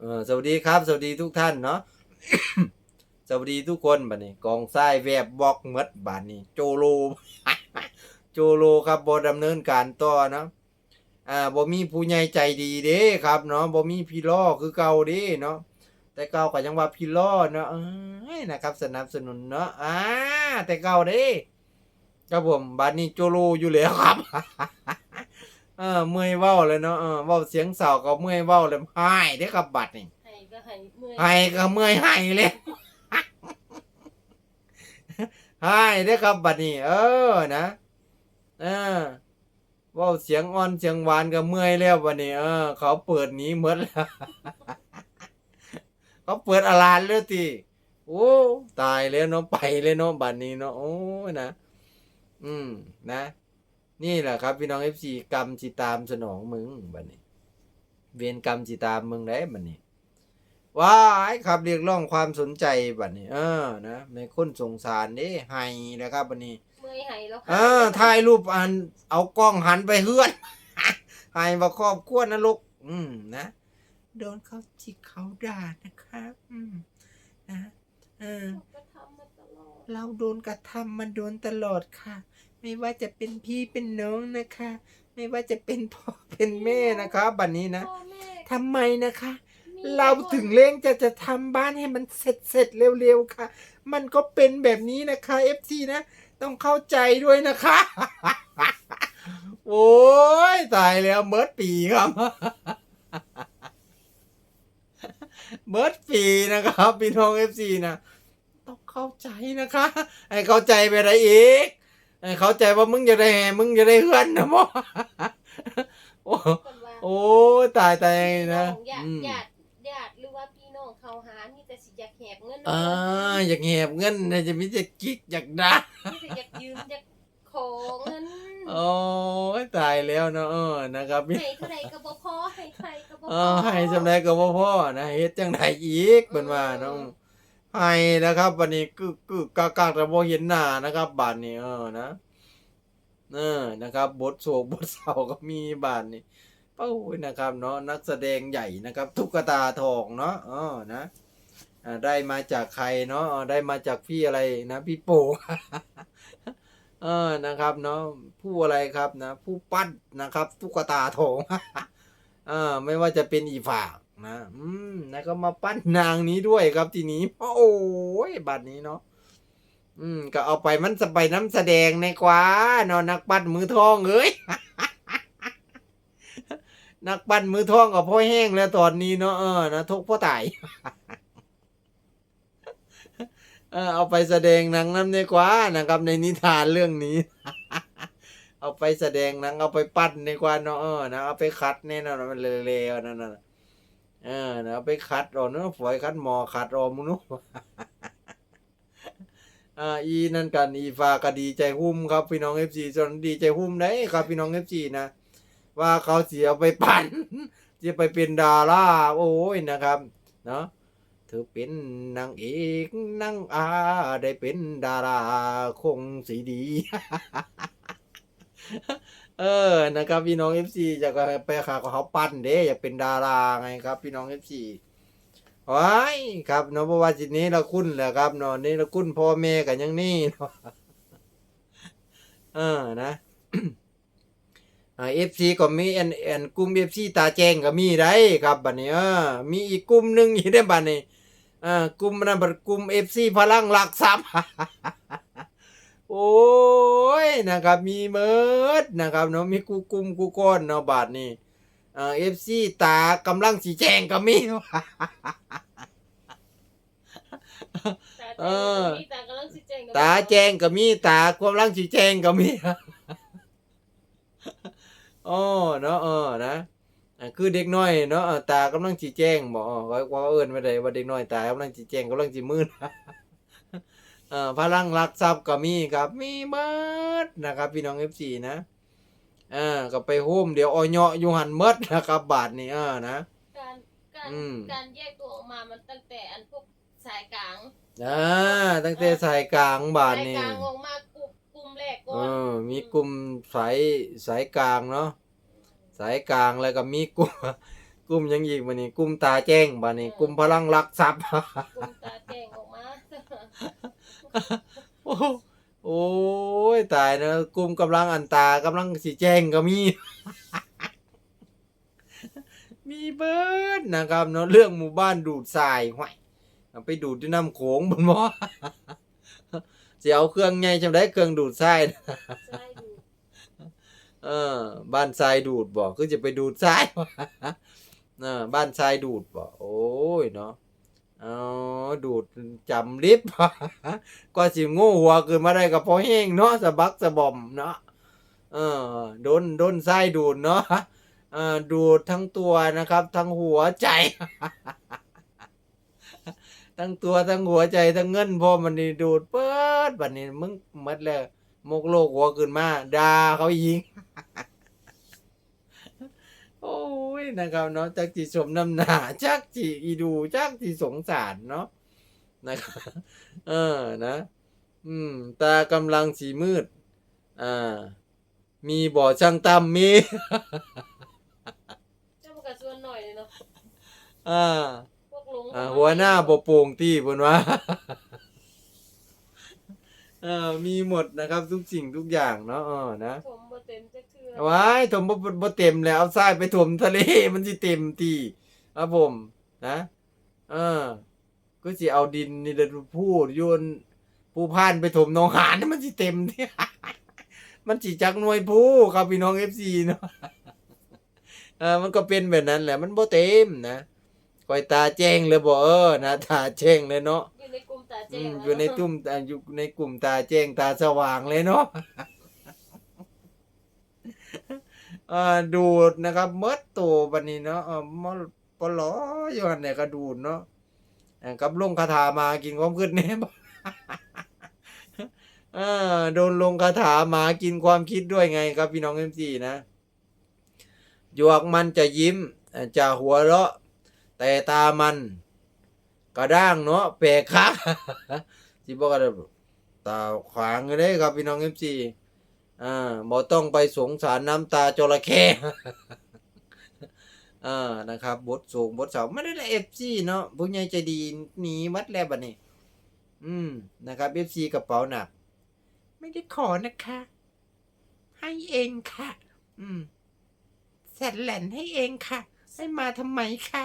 เออสวัสดีครับ สวัสดีทุกท่านเนาะ สวัสดีทุกคนบัดนี้ กองทรายแวบบอกหมดบัดนี้ โจโล โจโลครับบ่ดำเนินการต่อเนาะอ่าบ่มีผู้ใหญ่ใจดีเด้ครับเนาะบ่มีพี่ล้อคือเก่าเด้เนาะแต่เก่าก็ยังว่าพี่ล้อเนาะเอ้ยนะครับ สนับสนุนเนาะอ่าแต่เก่าเด้ครับผมบัดนี้โจโลอยู่แล้วครับ เออเมื่อยเว้าเลยเนาะเออเว้าเสียงเศร้าก็เมื่อยเว้าเลยหายเด้ครับบัดนี้ให้ก็ให้เมื่อยหายก็เมื่อยหายเลยหายเด้อครับบัดนี้เออนะเออเว้าเสียงอ่อนเสียงหวานก็เมื่อยแล้วบัดนี้เออ เขาเปิดหนี้หมดแล้วเขาเปิดอาลานเลยติโอ้ตายแล้วเนาะไปเลยเนาะบัดนี้เนาะโอ้ยนะอืมนะ นี่แหละครับพี่น้อง FC กรรมจิตามสนองมึงบัดนี้ เวรกรรมจิตามมึงได้บัดนี้ว้ายครับเรียกร้องความสนใจบัดนี้ เออนะในคนสงสารเด้ให้นะครับบัดนี้เมื่อยให้แล้วเออถ่ายรูปอันเอากล้องหันไปเฮือนให้ว่าครอบครัวนรกอืมนะโดนเขาจิกเขาด่านะครับ อืมนะเออก็ทำมาตลอดเราโดนกระทำมันโดนตลอดค่ะ ไม่ว่าจะเป็นพี่เป็นน้องนะคะ ไม่ว่าจะเป็นพ่อเป็นแม่นะคะบัดนี้นะพ่อแม่ทำไมนะคะมีเราถึงเร่งจะจะทำบ้านให้มันเสร็จเสร็จเร็วๆค่ะ มันก็เป็นแบบนี้นะคะ FC นะ ต้องเข้าใจด้วยนะคะ โอ้ยตายแล้วเมิดปีครับเมิดปีนะครับพี่น้อง FC นะต้องเข้าใจนะคะ ให้เข้าใจไปได้อีกให้ เข้าใจว่ามึงจะได้แห่มึงจะได้เฮือนนะมอโอ้คนว่าโอ้ยตายตายนะญาติอืมญาติญาติหรือว่าพี่น้องเขาหานี่แต่สิอยากแหบเงินอ่าอยากแหบเงินนะจะมีจะกิกอยากด่านี่แต่อยากยืมอยากขอเงินโอ้ยตายแล้วเนาะเออนะครับมีให้เท่าใดก็บ่พอให้ใครก็บ่เอพออให้จำได้ก็บ่พ่อนะเฮ็ดจังไดอีกเพิ่นว่าเนาะ ให้นะครับวันนี้กึกกึกกากากแต่บ่เห็นหน้านะครับบาดนี้เออนะเออนะครับบทโศกบทเศร้าก็มีบาดนี้โอ้ยนะครับเนาะนักแสดงใหญ่นะครับตุ๊กตาทองเนาะเออนะอ่าได้มาจากใครเนาะได้มาจากพี่อะไรนะพี่โป่งเออนะครับเนาะผู้อะไรครับนะ ผู้ปั้นนะครับตุ๊กตาทองเออไม่ว่าจะเป็นอีฝาก นะ อืม แล้วก็มาปั้นนางนี้ด้วยครับทีนี้ โอ้ยบัดนี้เนาะ อืม ก็เอาไปมันจะไปน้ำแสดงในกว่าเนาะนักปั้นมือทองเอ้ย นักปั้นมือทองกับพ่อแห้งแล้วตอนนี้เนาะเออนะทุกพ่อตายเออเอาไปแสดงหนังน้ำดีกว่านะครับ ในนิทานเรื่องนี้ เอาไปแสดงหนังเอาไปปั้นดีกว่าเนาะเออนะเอาไปคัดแน่นอนมันเร็วๆนั่นน่ะ เออนะเอาไปคัดเออกเนาะฝอยคัดหมอคัดเออกมุนุอ่าอีนั่นกันอีฟ้าก็ดีใจหุ้มครับพี่น้องเอฟซีจนดีใจหุ้มได้ครับพี่น้องเอฟซีนะว่าเขาเสียไปปั่นจะไปเป็นดาราโอ้ยนะครับเนาะเธอเป็นนางเอกนางอาได้เป็นดาราคงสีดี เออนะครับพี่น้องเอฟซีจะไปขาของเขาปั้นเด้อยากเป็นดาราไงครับ พี่น้องเอฟซีว้ายครับเนาะเพราะว่าจิตนี้เราคุ้นแหละครับเนาะนี่เราคุ้นพ่อแม่กันยังนี่เนาะเออนะเอฟซีก็มีแอนแอนกลุ่มเอฟซีตาแจ้งก็มีได้ครับบัดนี้เออมีอีกกลุ่มหนึงอีกได้บัดนี้อ่ากลุ่มนั้นบัดกลุ่มเอฟซีพลังหลักทรัพย์ โอ้ยนะครับมีเมิดนะครับเนาะมีกูกลุ่มกูก้อนเนาะบาดนี้อ่าเอฟซีตากำลังสีแจ้งก็มีตาเออแจ้งตากำลังสิแจ้งกับตาแจ้งก็มีตากำลังสีแจ้งก็มีโอ้เนาะเออนะอ่าคือเด็กน้อยเนาะเออตากำลังสีแจ้งบอกว่าว่าเอิ้นไม่ได้ว่าเด็กน้อยตากำลังสีแจ้งกำลังสีมืด เอ่อพลังรักทรัพย์ก็มีครับมีเมิดนะครับพี่น้อง FC นะอ่าก็ไปโฮมเดี๋ยวออยเนาะอยู่หันเมิดนะครับ บาทนี้อ่านะ การการอืม การแยกตัวออกมามันตั้งแต่อันพวกสายกลางอ่าตั้งแต่สายกลางบาทสายนี้กลางออกมากลุ่มกลุ่มแรกก่เออนอมีกลุ่มสายสายกลางเนาะสายกลางแล้วก็มีกลุ่ม กลุ่มหยังอีกบัดนี้กลุ่มตาแจ้งบัดนี้กลุ่มพลังรักทรัพย์กุมตาแจ้งออกมา โอ้โอ้ยตายนะกลุ่มกำลังอันตากำลังสิแจ้งก็มี มีเบิร์ดนะครับเนาะเรื่องหมู่บ้านดูดทรายห้วยไปดูดที่น้ำโขงบนบ่สิเอาเครื่องไงจำได้เครื่องดูดทรายนะเออ บ้านทรายดูดบ่คือจะไปดูดทรายวะเออบ้านทรายดูดบ่โอ้ยเนาะ เอดูดจำลิฟต์ก็สิโง่หัวขึ้นมาได้ก็พอแห้งเนาะสะบักสะบอมเนาะเออโดนโดนทรายดูดเนาะเออดูดทั้งตัวนะครับ ทั้งหัวใจ ทั้งตัวทั้งหัวใจทั้งเงินพอมันนี่ดูดเปิดบัดนี้มึงหมดแล้วมกโลกหัวขึ้นมาด่าเขายิง โอ้ยนะครับเนาะจักจีสมน้ำหนาจักจีอีดูจักจีสงสารเนาะนะครับเออนะ อืม ตากำลังสีมืด อ่า มีบ่อช่างตำมีเจ้ามันกระส่วนหน่อยเลยเนาะอ่าพวกลุงอ่าหัวหน้าบ่โป่งตี้บนว่าเออมีหมดนะครับ ทุกสิ่งทุกอย่างเนาะเออนะผม ว้ายถมบ่บ่บ่เต็มแล้วเอาทรายไปถมทะเลมันสิเต็มตีครับผม นะเออก็สิเอาดินนี่แหละพูดโยนผู้พานไปถมหนองหานนี่มันสิเต็มที่มันสิจักหน่วยผู้ครับพี่น้อง FC เนาะเออมันก็เป็นแบบนั้นแหละ มันบ่เต็มนะคอยตาแจ้งเลยบ่เออนะตาแจ้งเลยเนาะอยู่ในกลุ่มตาอืแจ้งมแล้วอยู่ในตุ้มอ่าอยู่ในกลุ่มตาแจ้งตาสว่างเลยเนาะ อ่าดูดนะครับเมดตัวบันนี้เนาะเออมอปลออยู่หันเนี่ยก็ดูดเนาะอ่ากับลงคาถามากินความคิดเนี่ยเออโดนลงคาถามากินความคิดด้วยไงครับพี่น้องเอ็มซีนะหยวกมันจะยิ้มจะหัวเราะ แต่ตามันกระด้างเนาะแปลกคักที่บอกกันตาขวางเลยครับพี่น้องเอ็มซี อ่าบ่ต้องไปสงสารน้ำตาจระเข้อ่านะครับบทสูงบทเสาไม่ได้ละเอฟซีเนาะผู้ใหญ่ใจดีหนีมัดแล้วบัดนี้อืมนะครับเอฟซีกระเป๋าหนัก ไม่ได้ขอนะคะ ให้เองค่ะ อืมแสนแหลนให้เองค่ะ ให้มาทำไมคะ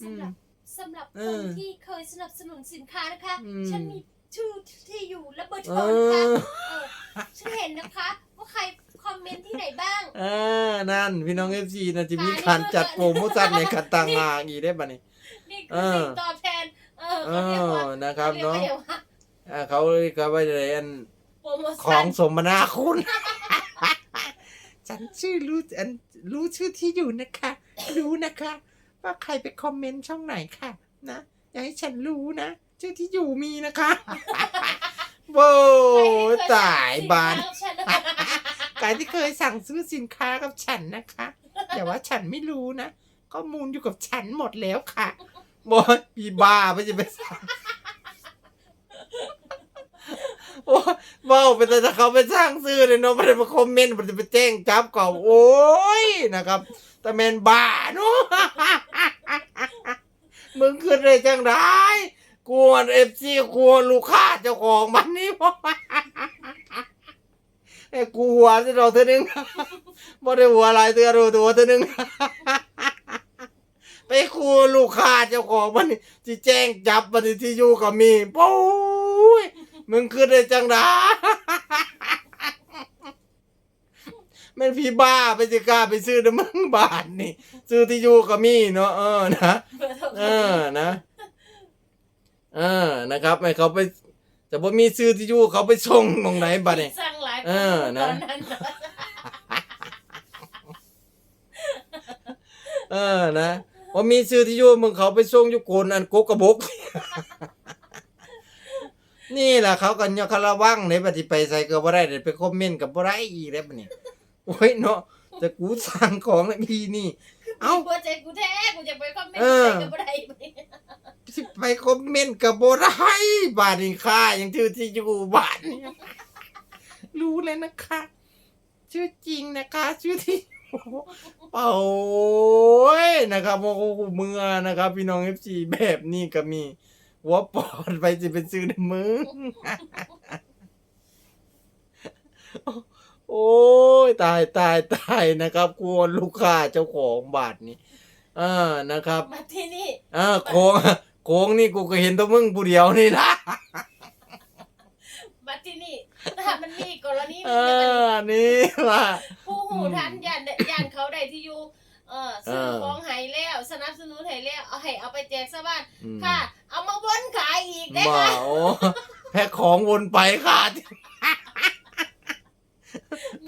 อืมสำหรับสำหรับเอคอนที่เคยสนับสนุนสินค้านะคะ อืม ฉันมี ชื่อที่อยู่และเบอร์โทเอรนะคะอเออฉันเห็นนะคะ ว่าใครคอมเมนต์ที่ไหนบ้าง อ่านั่น พี่น้องเอฟซีนะจะมีการจัดโปรโมชั่นในคันต่างหากอีกได้บัดนี้นี่เอคืออสิ่งตอบแทน เออเอเขาเรียกอว่านะครับเขาเรียกเนาะว่าอ่าเขาเรียกว่าอะไรอันโปรโมขชั่อนงสมนาคุณ ฉันชื่อรู้อันรู้ชื่อที่อยู่นะคะ รู้นะคะ ว่าใครไปคอมเมนต์ช่องไหนค่ะ นะ อย่าให้ฉันรู้นะ ชื่อที่อยู่มีนะคะโว้ยตายบานฉันใครที่เคยสั่งซื้อสินค้ากับฉันนะคะแต่ว่าฉันไม่รู้นะข้อมูลอยู่กับฉันหมดแล้วค่ะบอยพี่บ้าไม่จะไปสั่งโอ้ยเว้าไปแต่ถ้าเขาไปสร้างซื้อเลยเนาะไม่ได้มาคอมเมนต์ไม่ได้ไปแจ้งจับก่อนโอ้ยนะครับแต่แมนบ้าเนาะมึงขึ้นได้จังได กลัวเอฟซีกลัวลูกค้าเจ้าของมันนี่บ่ไอ้กูหัวจะดอกเธอหนึงบ่ได้หัวหลายเตือดูตัวเธอหนึงไปคูลูกค้าเจ้าของมันนี่ที่แจ้งจับมันนี่ที่อยู่กับมีโอ้ยมึงขึ้นได้จังไดแม่นพี่บ้าไปสิกล้าไปซื้อน้ำมึงบาทนี่ ซื้อที่อยู่กับมีเนาะเออนะเบอร์โทรเออนะเออนะครับให้เขาไปแต่บ่มีซื้อที่อยู่เขาไปส่งตรงไหนบัดนี้สั่งหลายเออนะ ตอนนั้นนะเออนะว่ามีซื้อที่อยู่มึงเขาไปส่งอยู่โกนอันโกกระบก นี่แหละเขากันยาคาระวังในปฏิไปใส่ก็บ่ได้เดี๋ยวไปคอมเมนต์กับบ่ได้อีกแล้วบัดนี้โอ้ยเนาะแต่กูสั่งของแล้วพี่นี่ เอ้า หัวใจกูแท้กูจะไปคอมเมนต์เออใส่กับอะไรไป สิไปคอมเมนต์กับบ่ได้บาดนี้ค่ายังชื่อที่อยู่บ้านนี่รู้เลยนะคะ ชื่อจริงนะคะ ชื่อที่อยู่เป่ายนะครับโอ้โหเมื่อนะครับ พี่น้อง FC แบบนี้ก็มีหัวปอดไปจะเป็นซื้อในมือโอ้ยตายตายตายนะครับกวนลูกค้าเจ้าของบาทนี้อ่านะครับ มาที่นี่อ่าโค้ง โค้งนี่กูก็เห็นแตัวมึงผู้เดียวนี่นะมาที่นี่ถ้ามันมีกรณีเอมันจะเป็นอนี่ล่ะผู้หูทันยันยันเขาได้ที่อยู่เออซื้อเออของให้แล้ว สนับสนุนให้แล้วเอาให้เอาไปแจกชาวบ้านอืมค่ะ เอามาวนขายอีกได้บ่าค่ะ โอ้แพ็คของวนไปค่ะ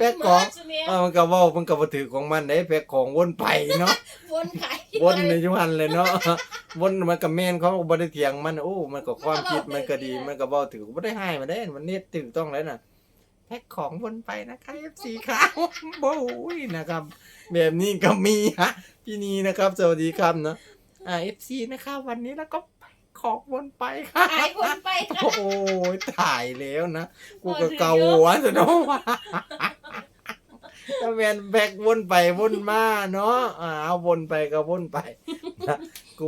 แพ็คของมีมาเนี่ยเออมันก็เว่ามันก็บ่ถือของมันได้แพ็คของวนไปเนาะวนขายวนในยุหันเลยเนาะวนมันก็แม่นเขาบ่ได้เถียงมันโอ้ มันก็ความคิดมันก็ดีมันก็เว้าถือบ่ได้ให้มันได้มันนี่ถูกต้องแล้วน่ะแพ็คของวนไปนะคะ FC ค่ะโอ้ยนะครับ แบบนี้ก็มีฮะพี่นีนะครับ สวัสดีครับเนาะอ่า FC นะครับวันนี้แล้วก็แพ็ค ของวนไปค่ะขายวนไปค่ะ โอ้ยถ่ายแล้วนะ กูก็เกาหัวซะเนาะว่าถ้าแมนแบกวนไปวนมาเนาะอ่าเอาวนไปก็วนไปนะ